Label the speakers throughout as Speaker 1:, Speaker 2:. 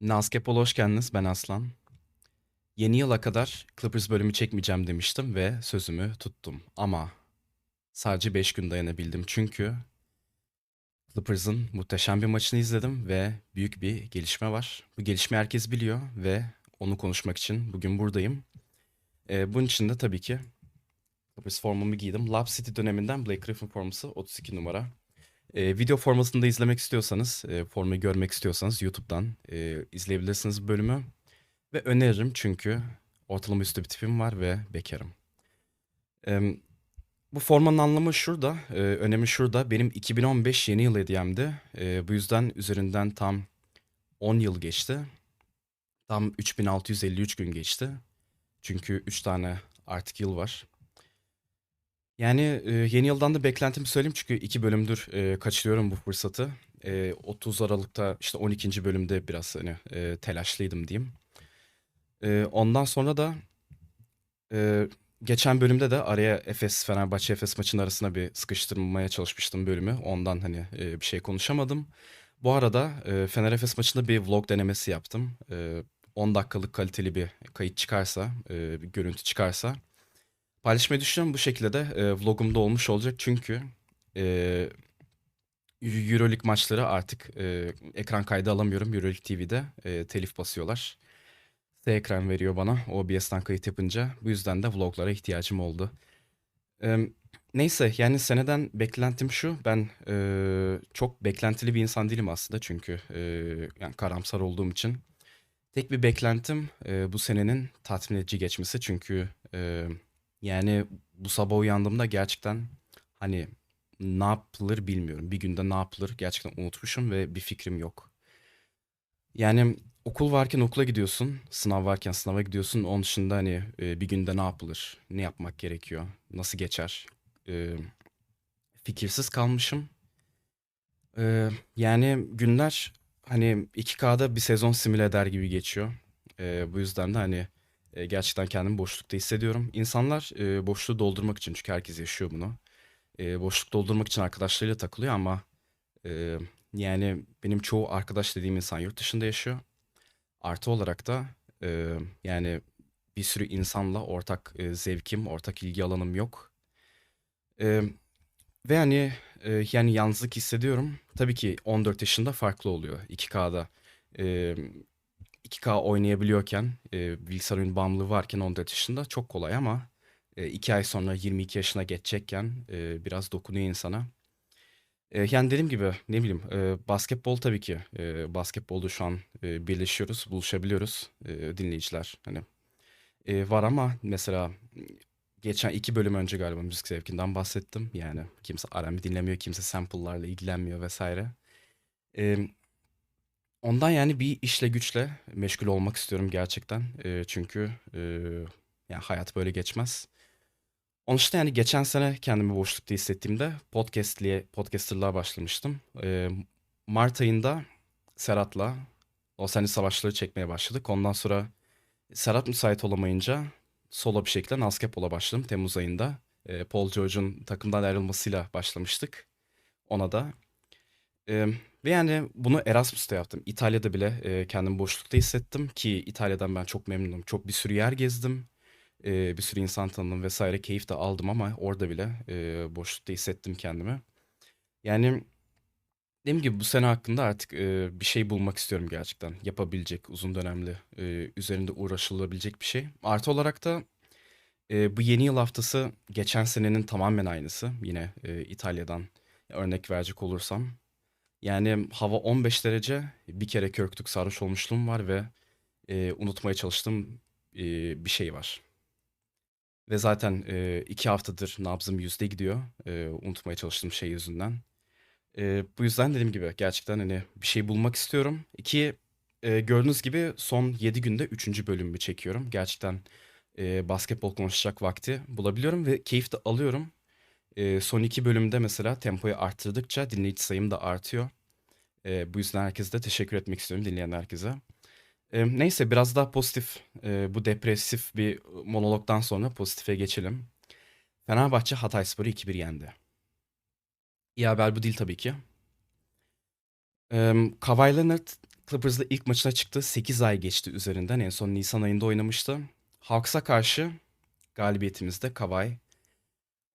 Speaker 1: Naskepol'a hoş geldiniz. Ben Aslan. Yeni yıla kadar Clippers bölümü çekmeyeceğim demiştim ve sözümü tuttum. Ama sadece 5 gün dayanabildim çünkü Clippers'ın muhteşem bir maçını izledim ve büyük bir gelişme var. Bu gelişme herkes biliyor ve onu konuşmak için bugün buradayım. Ee, bunun için de tabii ki Clippers formumu giydim. Lob City döneminden Blake Griffin forması 32 numara. Ee, video formasını da izlemek istiyorsanız, e, formayı görmek istiyorsanız YouTube'dan e, izleyebilirsiniz bölümü. Ve öneririm çünkü ortalama üstü bir tipim var ve bekarım. Em, bu formanın anlamı şurada, e, önemi şurada. Benim 2015 yeni yıl hediyemdi. E, bu yüzden üzerinden tam 10 yıl geçti. Tam 3653 gün geçti. Çünkü 3 tane artık yıl var. Yani e, yeni yıldan da beklentimi söyleyeyim çünkü iki bölümdür e, kaçırıyorum bu fırsatı. E, 30 Aralık'ta işte 12. bölümde biraz hani e, telaşlıydım diyeyim. E, ondan sonra da e, geçen bölümde de araya Efes Fenerbahçe Efes maçının arasına bir sıkıştırmaya çalışmıştım bölümü. Ondan hani e, bir şey konuşamadım. Bu arada e, Fener Efes maçında bir vlog denemesi yaptım. E, 10 dakikalık kaliteli bir kayıt çıkarsa, e, bir görüntü çıkarsa paylaşmayı düşünüyorum. Bu şekilde de e, vlogumda olmuş olacak. Çünkü e, Euroleague maçları artık e, ekran kaydı alamıyorum. Euroleague TV'de e, telif basıyorlar. S ekran veriyor bana OBS'ten kayıt yapınca. Bu yüzden de vloglara ihtiyacım oldu. E, neyse yani seneden beklentim şu. Ben e, çok beklentili bir insan değilim aslında. Çünkü e, yani karamsar olduğum için. Tek bir beklentim e, bu senenin tatmin edici geçmesi. Çünkü e, yani bu sabah uyandığımda gerçekten hani ne yapılır bilmiyorum. Bir günde ne yapılır gerçekten unutmuşum ve bir fikrim yok. Yani okul varken okula gidiyorsun, sınav varken sınava gidiyorsun. Onun dışında hani e, bir günde ne yapılır, ne yapmak gerekiyor, nasıl geçer? E, fikirsiz kalmışım. E, yani günler hani 2K'da bir sezon simüle eder gibi geçiyor. E, bu yüzden de hani e, gerçekten kendimi boşlukta hissediyorum. İnsanlar e, boşluğu doldurmak için çünkü herkes yaşıyor bunu. E, boşluk doldurmak için arkadaşlarıyla takılıyor ama e, yani benim çoğu arkadaş dediğim insan yurt dışında yaşıyor. Artı olarak da e, yani bir sürü insanla ortak e, zevkim, ortak ilgi alanım yok. E, ve hani e, yani yalnızlık hissediyorum. Tabii ki 14 yaşında farklı oluyor 2K'da. E, 2K oynayabiliyorken, e, bilgisayar oyun bağımlılığı varken 14 yaşında çok kolay ama e, 2 ay sonra 22 yaşına geçecekken e, biraz dokunuyor insana. E, yani dediğim gibi ne bileyim e, basketbol tabii ki e, basketbolda şu an e, birleşiyoruz, buluşabiliyoruz e, dinleyiciler hani e, var ama mesela geçen iki bölüm önce galiba müzik zevkinden bahsettim. Yani kimse R&B dinlemiyor, kimse sample'larla ilgilenmiyor vesaire. E, ondan yani bir işle güçle meşgul olmak istiyorum gerçekten. E, çünkü e, yani hayat böyle geçmez. Onun için yani geçen sene kendimi boşlukta hissettiğimde podcastliğe, podcasterlığa başlamıştım. Ee, Mart ayında Serhat'la Los Angeles Savaşları çekmeye başladık. Ondan sonra Serhat müsait olamayınca solo bir şekilde Naskepol'a başladım Temmuz ayında. Ee, Paul George'un takımdan ayrılmasıyla başlamıştık ona da. Ee, ve yani bunu Erasmus'ta yaptım. İtalya'da bile e, kendimi boşlukta hissettim ki İtalya'dan ben çok memnunum. Çok bir sürü yer gezdim. Ee, bir sürü insan tanıdım vesaire keyif de aldım ama orada bile e, boşlukta hissettim kendimi. Yani dediğim gibi bu sene hakkında artık e, bir şey bulmak istiyorum gerçekten. Yapabilecek, uzun dönemli, e, üzerinde uğraşılabilecek bir şey. Artı olarak da e, bu yeni yıl haftası geçen senenin tamamen aynısı. Yine e, İtalya'dan örnek verecek olursam. Yani hava 15 derece, bir kere körktük sarhoş olmuşluğum var ve e, unutmaya çalıştığım e, bir şey var. Ve zaten e, iki haftadır nabzım yüzde gidiyor. E, unutmaya çalıştığım şey yüzünden. E, bu yüzden dediğim gibi gerçekten hani bir şey bulmak istiyorum. İki e, gördüğünüz gibi son 7 günde üçüncü bölümümü çekiyorum. Gerçekten e, basketbol konuşacak vakti bulabiliyorum ve keyif de alıyorum. E, son iki bölümde mesela tempoyu arttırdıkça dinleyici sayım da artıyor. E, bu yüzden herkese de teşekkür etmek istiyorum dinleyen herkese. E, neyse biraz daha pozitif, e, bu depresif bir monologdan sonra pozitife geçelim. Fenerbahçe Hatayspor'u 2-1 yendi. İyi haber bu değil tabii ki. E, Kawhi Leonard Clippers'la ilk maçına çıktı. 8 ay geçti üzerinden. En son Nisan ayında oynamıştı. Hawks'a karşı galibiyetimizde Kawhi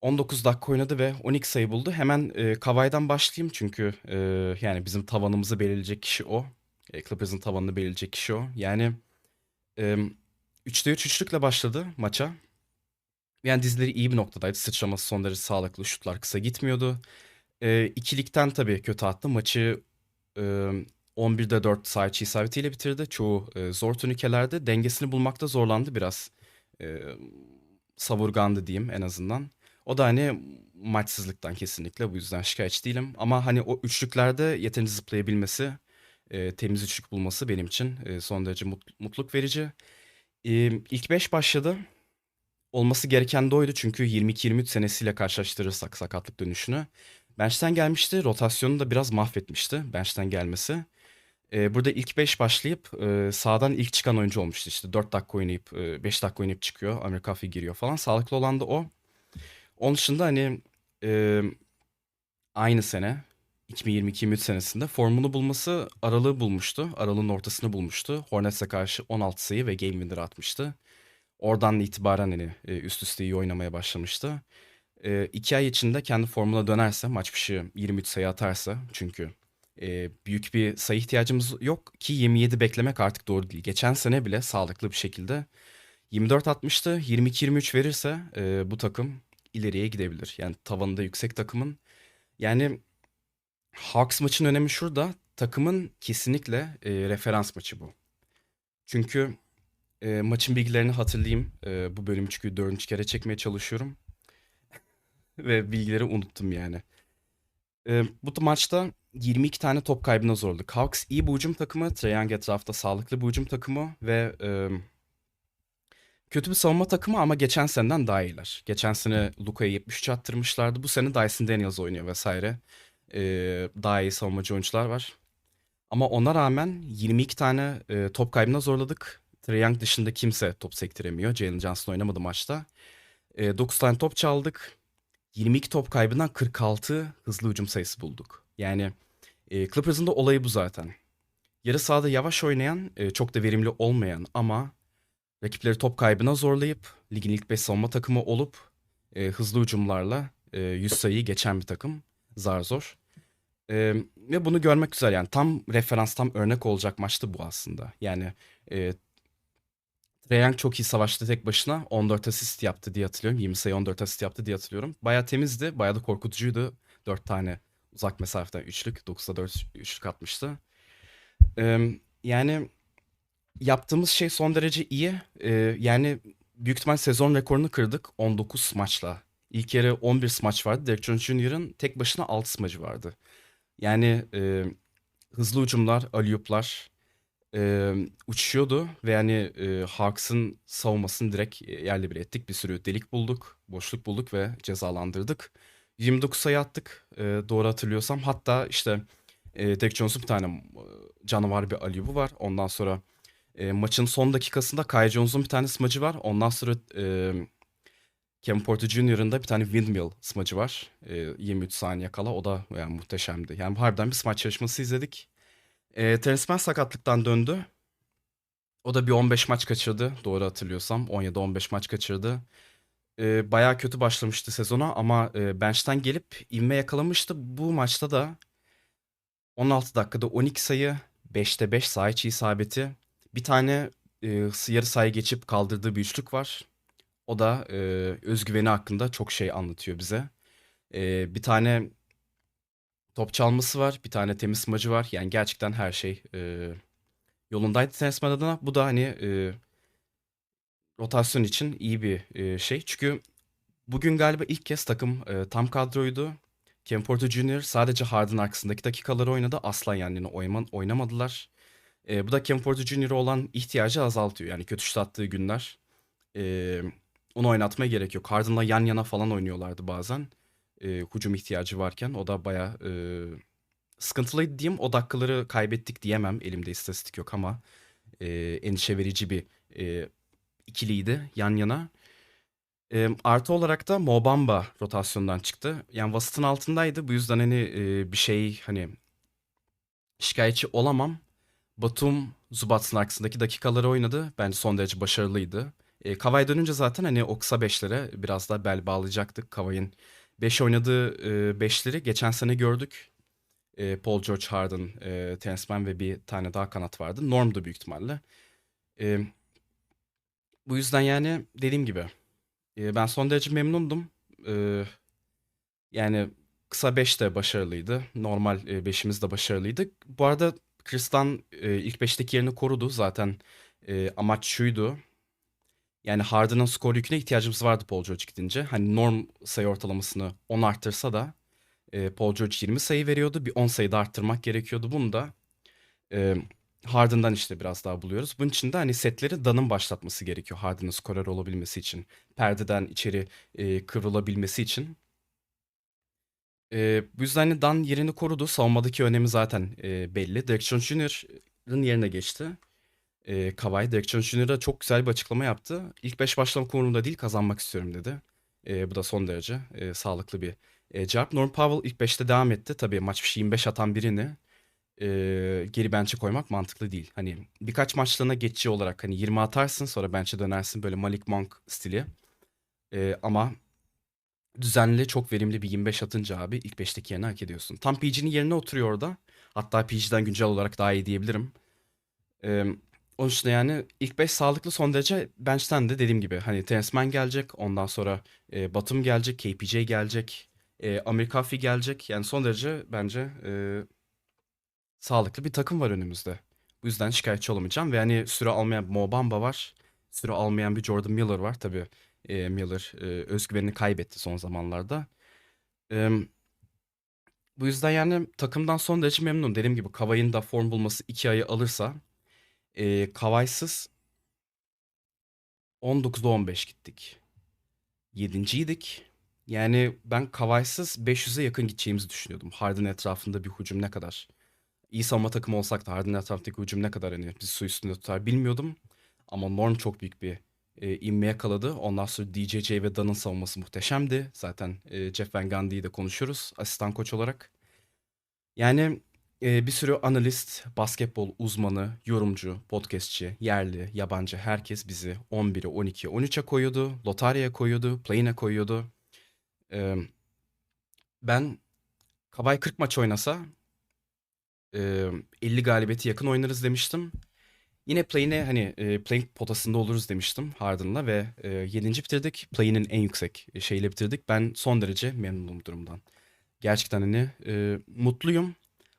Speaker 1: 19 dakika oynadı ve 12 sayı buldu. Hemen e, Kawhi'den başlayayım çünkü e, yani bizim tavanımızı belirleyecek kişi o. E, Clippers'ın tavanını belirleyecek kişi o. Yani e, 3'te 3 üçlükle başladı maça. Yani dizileri iyi bir noktadaydı. Sıçraması son derece sağlıklı. Şutlar kısa gitmiyordu. E, ikilikten tabii kötü attı. Maçı e, 11'de 4 sağ içi isabetiyle bitirdi. Çoğu e, zor turnikelerde. Dengesini bulmakta zorlandı biraz. E, savurgandı diyeyim en azından. O da hani maçsızlıktan kesinlikle bu yüzden şikayetçi değilim. Ama hani o üçlüklerde yeterince zıplayabilmesi, e, temiz üçlük bulması benim için e, son derece mut- mutluluk verici. E, ilk 5 başladı. Olması gereken de oydu çünkü 22-23 senesiyle karşılaştırırsak sakatlık dönüşünü. Bench'ten gelmişti, rotasyonu da biraz mahvetmişti bench'ten gelmesi. E, burada ilk 5 başlayıp e, sağdan ilk çıkan oyuncu olmuştu işte 4 dakika oynayıp 5 dakika oynayıp çıkıyor. Coffey giriyor falan. Sağlıklı olan da o. Onun dışında hani e, aynı sene 2022-23 senesinde formunu bulması aralığı bulmuştu. Aralığın ortasını bulmuştu. Hornets'e karşı 16 sayı ve game winner atmıştı. Oradan itibaren hani üst üste iyi oynamaya başlamıştı. E, iki ay içinde kendi formuna dönerse, maç başı 23 sayı atarsa çünkü e, büyük bir sayı ihtiyacımız yok ki 27 beklemek artık doğru değil. Geçen sene bile sağlıklı bir şekilde 24 atmıştı. 22-23 verirse e, bu takım ileriye gidebilir. Yani tavanında yüksek takımın. Yani Hawks maçın önemi şurada. Takımın kesinlikle e, referans maçı bu. Çünkü e, maçın bilgilerini hatırlayayım. E, bu bölüm çünkü dördüncü kere çekmeye çalışıyorum. Ve bilgileri unuttum yani. E, bu maçta 22 tane top kaybına zorladık. Hawks iyi bir hücum takımı. Trae etrafta sağlıklı bir hücum takımı. Ve e, kötü bir savunma takımı ama geçen seneden daha iyiler. Geçen sene Luka'ya 73 attırmışlardı. Bu sene Dyson Daniels oynuyor vesaire. E, daha iyi savunmacı oyuncular var. Ama ona rağmen 22 tane e, top kaybına zorladık. Trae Young dışında kimse top sektiremiyor. Jalen Johnson oynamadı maçta. E, 9 tane top çaldık. 22 top kaybından 46 hızlı hücum sayısı bulduk. Yani e, Clippers'ın da olayı bu zaten. Yarı sahada yavaş oynayan, e, çok da verimli olmayan ama rakipleri top kaybına zorlayıp ligin ilk 5 savunma takımı olup e, hızlı hücumlarla e, 100 sayıyı geçen bir takım. Zar zor. E, ve bunu görmek güzel yani tam referans, tam örnek olacak maçtı bu aslında. Yani e, Trae çok iyi savaştı tek başına. 14 asist yaptı diye hatırlıyorum. 20 sayı 14 asist yaptı diye hatırlıyorum. Baya temizdi. Baya da korkutucuydu. 4 tane uzak mesafeden üçlük. 9'da 4 üçlük atmıştı. Ee, yani yaptığımız şey son derece iyi. Ee, yani büyük ihtimal sezon rekorunu kırdık 19 maçla. İlk yarı 11 smaç vardı. Derek Jones Jr.'ın tek başına 6 smacı vardı. Yani e, hızlı hücumlar, aliyuplar e, uçuşuyordu ve yani e, Hawks'ın savunmasını direkt yerle bir ettik. Bir sürü delik bulduk, boşluk bulduk ve cezalandırdık. 29 sayı attık e, doğru hatırlıyorsam. Hatta işte e, Derek Jones'un bir tane e, canavar bir aliyubu var. Ondan sonra e, maçın son dakikasında Kai Jones'un bir tane smacı var. Ondan sonra e, Kevin Porter Jr.'ın da bir tane windmill smacı var. E, 23 saniye kala. O da yani muhteşemdi. Yani harbiden bir smaç yarışması izledik. E, Terence Mann sakatlıktan döndü. O da bir 15 maç kaçırdı. Doğru hatırlıyorsam. 17-15 maç kaçırdı. E, bayağı kötü başlamıştı sezona ama e, bench'ten gelip ivme yakalamıştı. Bu maçta da 16 dakikada 12 sayı, 5'te 5 sağ içi isabeti. Bir tane e, yarı sahaya geçip kaldırdığı bir üçlük var. O da e, özgüveni hakkında çok şey anlatıyor bize. E, bir tane top çalması var, bir tane temiz smacı var. Yani gerçekten her şey e, yolundaydı Tenisman adına. Bu da hani e, rotasyon için iyi bir e, şey. Çünkü bugün galiba ilk kez takım e, tam kadroydu. Kevin Porter Jr. sadece Harden arkasındaki dakikaları oynadı. Asla yani oyman, oynamadılar. E, bu da Kevin Porter Jr. olan ihtiyacı azaltıyor. Yani kötü şut attığı günler e, onu oynatmaya gerek yok. Harden'la yan yana falan oynuyorlardı bazen. E, hücum ihtiyacı varken. O da baya e, sıkıntılıydı diyeyim. O dakikaları kaybettik diyemem. Elimde istatistik yok ama e, endişe verici bir e, ikiliydi yan yana. E, artı olarak da Mobamba rotasyondan çıktı. Yani vasıtın altındaydı. Bu yüzden hani e, bir şey hani şikayetçi olamam. Batum Zubats'ın arkasındaki dakikaları oynadı. Bence son derece başarılıydı. E, Kavay dönünce zaten hani o kısa beşlere biraz daha bel bağlayacaktık. Kavay'ın 5 oynadığı e, beşleri geçen sene gördük. E, Paul George Harden, e, Terence ve bir tane daha kanat vardı. Norm'du büyük ihtimalle. E, bu yüzden yani dediğim gibi e, ben son derece memnundum. E, yani kısa 5 de başarılıydı. Normal 5'imiz de başarılıydı. Bu arada Kristan e, ilk 5'teki yerini korudu. Zaten e, amaç şuydu. Yani Harden'ın skor yüküne ihtiyacımız vardı Paul George gidince. Hani norm sayı ortalamasını 10 arttırsa da e, Paul George 20 sayı veriyordu. Bir 10 sayı da arttırmak gerekiyordu. Bunu da e, Harden'dan işte biraz daha buluyoruz. Bunun için de hani setleri Dan'ın başlatması gerekiyor Harden'ın skorer olabilmesi için. Perdeden içeri e, kıvrılabilmesi için. E, bu yüzden hani Dan yerini korudu. Savunmadaki önemi zaten e, belli. Derek Jones Jr.'ın yerine geçti. E, Kawhi Derek Jones Jr.'a çok güzel bir açıklama yaptı. İlk 5 başlamak umurumda değil kazanmak istiyorum dedi. E, bu da son derece e, sağlıklı bir e, cevap. Norm Powell ilk 5'te devam etti. Tabii maç başı 25 atan birini e, geri bench'e koymak mantıklı değil. Hani birkaç maçlığına geçici olarak hani 20 atarsın sonra bench'e dönersin böyle Malik Monk stili. E, ama düzenli çok verimli bir 25 atınca abi ilk 5'teki yerini hak ediyorsun. Tam PG'nin yerine oturuyor orada. Hatta PG'den güncel olarak daha iyi diyebilirim. Ee, onun için yani ilk 5 sağlıklı son derece bench'ten de dediğim gibi hani Terence Mann gelecek. Ondan sonra e, Batum gelecek. KPJ gelecek. E, Coffey gelecek. Yani son derece bence e, sağlıklı bir takım var önümüzde. Bu yüzden şikayetçi olamayacağım. Ve hani süre almayan Mo Bamba var. Süre almayan bir Jordan Miller var. Tabii e, Miller e, özgüvenini kaybetti son zamanlarda. E, bu yüzden yani takımdan son derece memnunum. Dediğim gibi Kavay'ın da form bulması 2 ayı alırsa e, Kavay'sız 19'da 15 gittik. 7.ydik. Yani ben Kavay'sız 500'e yakın gideceğimizi düşünüyordum. Harden etrafında bir hücum ne kadar. İyi savunma takımı olsak da Harden etrafındaki hücum ne kadar hani bizi su üstünde tutar bilmiyordum. Ama Norm çok büyük bir e, inme yakaladı. Ondan sonra DJJ ve Dan'ın savunması muhteşemdi. Zaten e, Jeff Van Gundy'yi de konuşuyoruz asistan koç olarak. Yani e, bir sürü analist, basketbol uzmanı, yorumcu, podcastçi, yerli, yabancı herkes bizi 11'e, 12'ye, 13'e koyuyordu. Lotarya'ya koyuyordu, play'ine koyuyordu. E, ben Kabay 40 maç oynasa e, 50 galibiyeti yakın oynarız demiştim. Yine play'ine hani e, play'in potasında oluruz demiştim Harden'la ve e, 7. bitirdik. Play'inin en yüksek şeyle bitirdik. Ben son derece memnunum durumdan. Gerçekten hani e, mutluyum.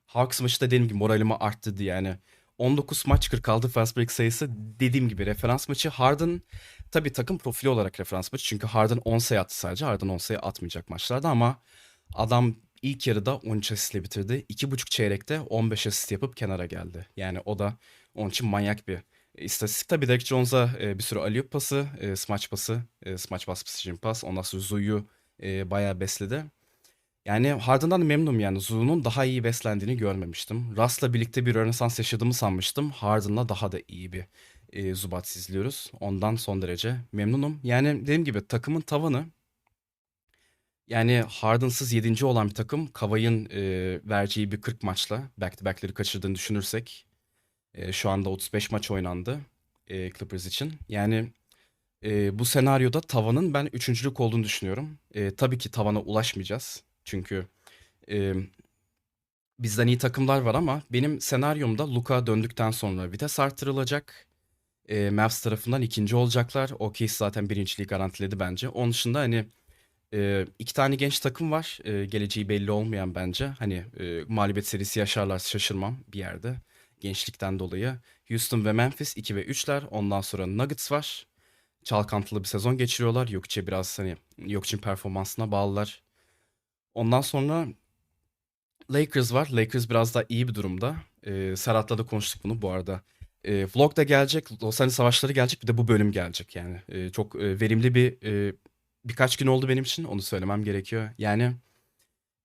Speaker 1: Hawks maçı da dediğim gibi moralimi arttırdı yani. 19 maç 46 fast break sayısı dediğim gibi referans maçı. Harden tabii takım profili olarak referans maçı. Çünkü Harden 10 sayı attı sadece. Harden 10 sayı atmayacak maçlarda ama adam ilk yarıda 13 asistle bitirdi. 2,5 çeyrekte 15 asist yapıp kenara geldi. Yani o da onun için manyak bir e, istatistik. Tabii Derek Jones'a e, bir sürü alley pası, e, smaç pası, e, smaç pas, precision pas. Ondan sonra Zu'yu e, bayağı besledi. Yani Harden'dan memnunum yani. Zu'nun daha iyi beslendiğini görmemiştim. Russ'la birlikte bir rönesans yaşadığımı sanmıştım. Harden'la daha da iyi bir e, Zubat izliyoruz. Ondan son derece memnunum. Yani dediğim gibi takımın tavanı yani Harden'sız 7. olan bir takım Kavay'ın e, vereceği bir 40 maçla back to back'leri kaçırdığını düşünürsek e, şu anda 35 maç oynandı e, Clippers için. Yani e, bu senaryoda tavanın ben üçüncülük olduğunu düşünüyorum. E, tabii ki tavana ulaşmayacağız. Çünkü e, bizden iyi takımlar var ama benim senaryomda Luka döndükten sonra vites artırılacak. E, Mavs tarafından ikinci olacaklar. OKC zaten birinciliği garantiledi bence. Onun dışında hani e, iki tane genç takım var. E, geleceği belli olmayan bence. Hani e, mağlubiyet serisi yaşarlarsa şaşırmam bir yerde gençlikten dolayı. Houston ve Memphis 2 ve 3'ler. Ondan sonra Nuggets var. Çalkantılı bir sezon geçiriyorlar. Jokic'e biraz hani Jokic'in performansına bağlılar. Ondan sonra Lakers var. Lakers biraz daha iyi bir durumda. Ee, Serhat'la da konuştuk bunu bu arada. Ee, vlog da gelecek. Los Angeles Savaşları gelecek. Bir de bu bölüm gelecek yani. Ee, çok e, verimli bir e, birkaç gün oldu benim için. Onu söylemem gerekiyor. Yani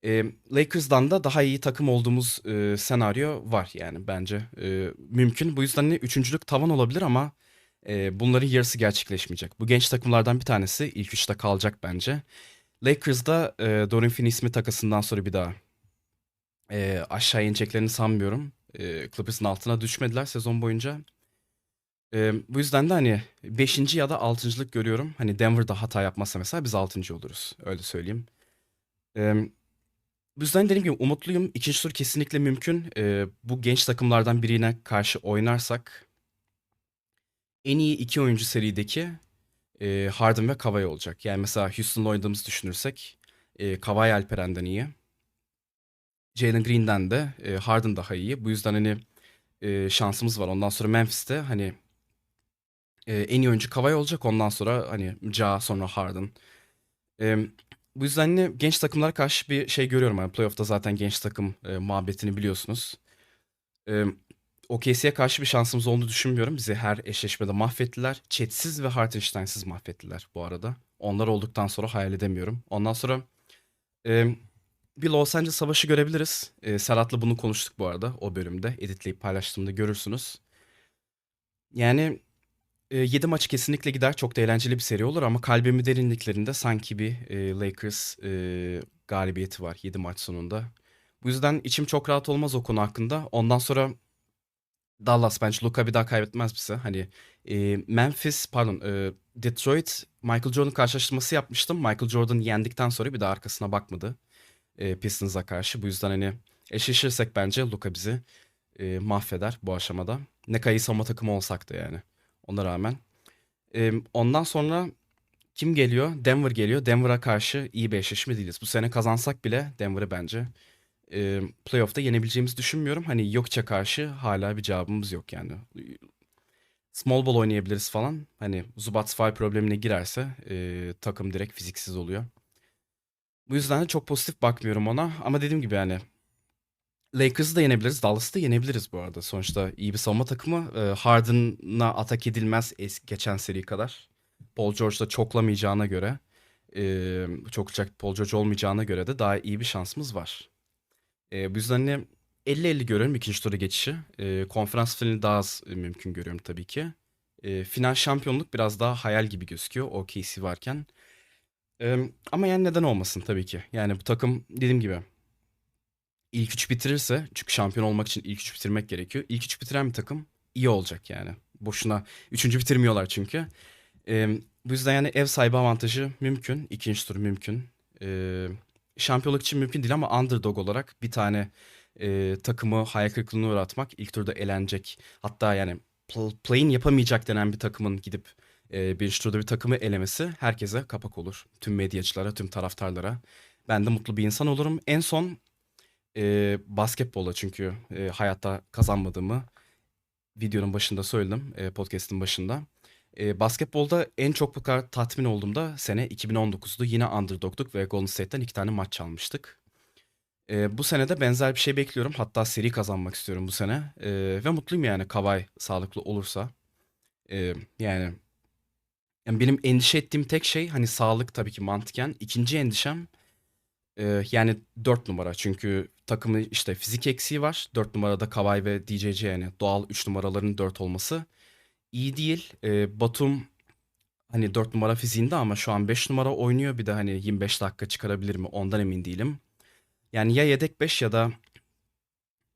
Speaker 1: e, Lakers'dan da daha iyi takım olduğumuz e, senaryo var yani bence e, mümkün. Bu yüzden de üçüncülük tavan olabilir ama e, bunların yarısı gerçekleşmeyecek. Bu genç takımlardan bir tanesi ilk üçte kalacak bence. Lakers'da e, Dorian Finney-Smith takasından sonra bir daha e, aşağı ineceklerini sanmıyorum. Eee, Clippers'ın altına düşmediler sezon boyunca. Eee, bu yüzden de hani 5. ya da 6.lık görüyorum. Hani Denver'da hata yapmazsa mesela biz 6. oluruz. Öyle söyleyeyim. Eee, bu yüzden dediğim gibi umutluyum. İkinci tur kesinlikle mümkün. Eee, bu genç takımlardan birine karşı oynarsak en iyi iki oyuncu serideki eee, Harden ve Kawhi olacak. Yani mesela Houston'la oynadığımızı düşünürsek eee Kawhi Alperen'den iyi. Jalen Green'den de eee, Harden daha iyi. Bu yüzden hani eee, şansımız var. Ondan sonra Memphis'te hani eee, en iyi oyuncu Kawhi olacak. Ondan sonra hani Ja sonra Harden. Eee, bu yüzden hani genç takımlara karşı bir şey görüyorum. Yani playoff'ta zaten genç takım eee, muhabbetini biliyorsunuz. Eee OKC'ye karşı bir şansımız olduğunu düşünmüyorum. Bizi her eşleşmede mahvettiler. Chet'siz ve Hartenstein'siz mahvettiler bu arada. Onlar olduktan sonra hayal edemiyorum. Ondan sonra eee, bir Los Angeles savaşı görebiliriz. Eee, Serhat'la bunu konuştuk bu arada o bölümde. Editleyip paylaştığımda görürsünüz. Yani eee 7 maç kesinlikle gider. Çok da eğlenceli bir seri olur ama kalbimin derinliklerinde sanki bir eee, Lakers eee, galibiyeti var 7 maç sonunda. Bu yüzden içim çok rahat olmaz o konu hakkında. Ondan sonra Dallas bence Luka bir daha kaybetmez bize. Hani eee, Memphis pardon eee, Detroit Michael Jordan karşılaştırması yapmıştım. Michael Jordan yendikten sonra bir daha arkasına bakmadı. Eee Pistons'a karşı. Bu yüzden hani eşleşirsek bence Luka bizi eee, mahveder bu aşamada. Ne kadar iyi savunma takımı olsak da yani. Ona rağmen. Eee, ondan sonra kim geliyor? Denver geliyor. Denver'a karşı iyi bir eşleşme değiliz. Bu sene kazansak bile Denver'ı bence eee playoff'ta yenebileceğimizi düşünmüyorum. Hani Jokic'e karşı hala bir cevabımız yok yani. Small ball oynayabiliriz falan. Hani Zubats foul problemine girerse eee, takım direkt fiziksiz oluyor. Bu yüzden de çok pozitif bakmıyorum ona. Ama dediğim gibi yani Lakers'ı da yenebiliriz. Dallas'ı da yenebiliriz bu arada. Sonuçta iyi bir savunma takımı. Eee, Harden'a atak edilmez es- geçen seri kadar. Paul George da çoklamayacağına göre eee çoklayacak Paul George olmayacağına göre de daha iyi bir şansımız var. Eee, bu yüzden hani 50-50 görüyorum ikinci tura geçişi. Eee, konferans finali daha az e, mümkün görüyorum tabii ki. Eee, final şampiyonluk biraz daha hayal gibi gözüküyor OKC varken. Eee, ama yani neden olmasın tabii ki. Yani bu takım dediğim gibi ilk üç bitirirse çünkü şampiyon olmak için ilk üç bitirmek gerekiyor. İlk üç bitiren bir takım iyi olacak yani. Boşuna üçüncü bitirmiyorlar çünkü. Eee, bu yüzden yani ev sahibi avantajı mümkün. İkinci tur mümkün. Eee, şampiyonluk için mümkün değil ama underdog olarak bir tane eee, takımı hayal kırıklığına uğratmak ilk turda elenecek. Hatta yani pl- play-in yapamayacak denen bir takımın gidip eee birinci turda bir takımı elemesi herkese kapak olur. Tüm medyacılara, tüm taraftarlara. Ben de mutlu bir insan olurum. En son eee basketbola çünkü eee, hayatta kazanmadığımı videonun başında söyledim. eee, podcast'ın başında. Eee, basketbolda en çok bu kadar tatmin olduğumda sene 2019'du. Yine underdog'tuk ve Golden State'ten iki tane maç çalmıştık. Eee, bu sene de benzer bir şey bekliyorum. Hatta seri kazanmak istiyorum bu sene. Eee, ve mutluyum yani Kawhi sağlıklı olursa. Eee, yani, yani benim endişe ettiğim tek şey hani sağlık tabii ki mantıken. İkinci endişem eee, yani 4 numara. Çünkü takımın işte fizik eksiği var. 4 numarada Kawhi ve DJJ yani doğal 3 numaraların 4 olması iyi değil. Eee, Batum hani 4 numara fiziğinde ama şu an 5 numara oynuyor. Bir de hani 25 dakika çıkarabilir mi ondan emin değilim. Yani ya yedek 5 ya da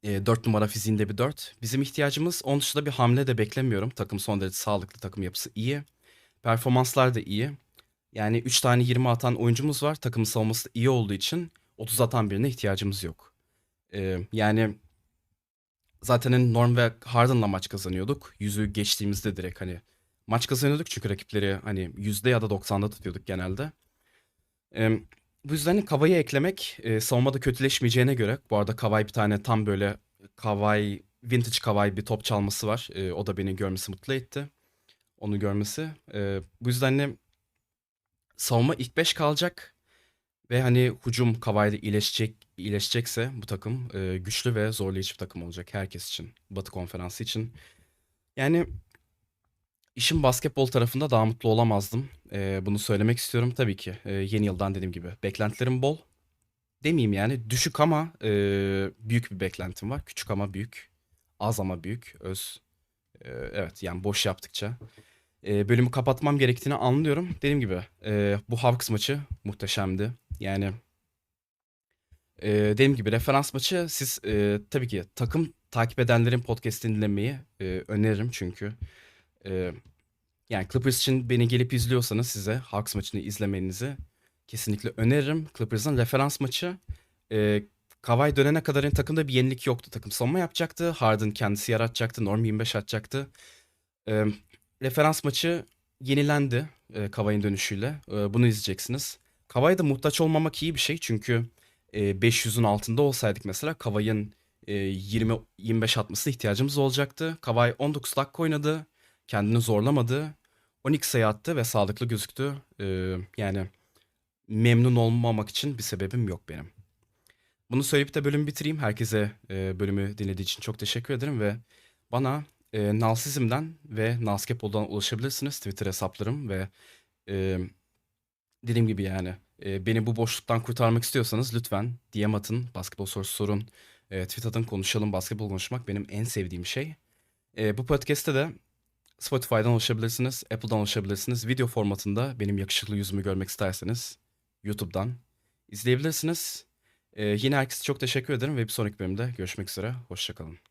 Speaker 1: e, 4 numara fiziğinde bir 4. Bizim ihtiyacımız onun dışında bir hamle de beklemiyorum. Takım son derece sağlıklı, takım yapısı iyi. Performanslar da iyi. Yani 3 tane 20 atan oyuncumuz var. Takımın savunması iyi olduğu için 30 atan birine ihtiyacımız yok. Ee, yani zaten hani Norm ve Harden'la maç kazanıyorduk. Yüzü geçtiğimizde direkt hani maç kazanıyorduk çünkü rakipleri hani yüzde ya da 90'da tutuyorduk genelde. Ee, bu yüzden Kawhi'yi eklemek e, savunmada kötüleşmeyeceğine göre bu arada Kawhi bir tane tam böyle Kawhi vintage Kawhi bir top çalması var. E, o da beni görmesi mutlu etti. Onu görmesi. E, bu yüzden hani savunma ilk 5 kalacak ve hani hücum Kawhi'de iyileşecek iyileşecekse bu takım e, güçlü ve zorlayıcı bir takım olacak herkes için. Batı Konferansı için. Yani işin basketbol tarafında daha mutlu olamazdım. E, bunu söylemek istiyorum tabii ki. E, yeni yıldan dediğim gibi beklentilerim bol. Demeyeyim yani düşük ama e, büyük bir beklentim var. Küçük ama büyük. Az ama büyük. Öz. E, evet yani boş yaptıkça. E, bölümü kapatmam gerektiğini anlıyorum. Dediğim gibi e, bu Hawks maçı muhteşemdi. Yani e, dediğim gibi referans maçı siz e, tabii ki takım takip edenlerin podcast'ini dinlemeyi öneririm çünkü. Yani Clippers için beni gelip izliyorsanız size Hawks maçını izlemenizi kesinlikle öneririm. Clippers'ın referans maçı e, Kawhi dönene kadar takımda bir yenilik yoktu. Takım savunma yapacaktı. Harden kendisi yaratacaktı. Norm 25 atacaktı. E, referans maçı yenilendi e, Kawhi'nin dönüşüyle. E, bunu izleyeceksiniz. Kawhi'de muhtaç olmamak iyi bir şey çünkü e, 500'ün altında olsaydık mesela Kawhi'nin e, 20-25 atmasına ihtiyacımız olacaktı. Kawhi 19 dakika oynadı. Kendini zorlamadı. 12 sayı attı ve sağlıklı gözüktü. E, yani memnun olmamak için bir sebebim yok benim. Bunu söyleyip de bölümü bitireyim. Herkese e, bölümü dinlediği için çok teşekkür ederim ve bana e, Nalsizm'den ve Nalskepol'dan ulaşabilirsiniz. Twitter hesaplarım ve e, dediğim gibi yani e, beni bu boşluktan kurtarmak istiyorsanız lütfen DM atın, basketbol sorusu sorun, e, tweet atın, konuşalım. Basketbol konuşmak benim en sevdiğim şey. E, bu podcast'te de Spotify'dan ulaşabilirsiniz, Apple'dan ulaşabilirsiniz. Video formatında benim yakışıklı yüzümü görmek isterseniz YouTube'dan izleyebilirsiniz. E, yine herkese çok teşekkür ederim ve bir sonraki bölümde görüşmek üzere. Hoşçakalın.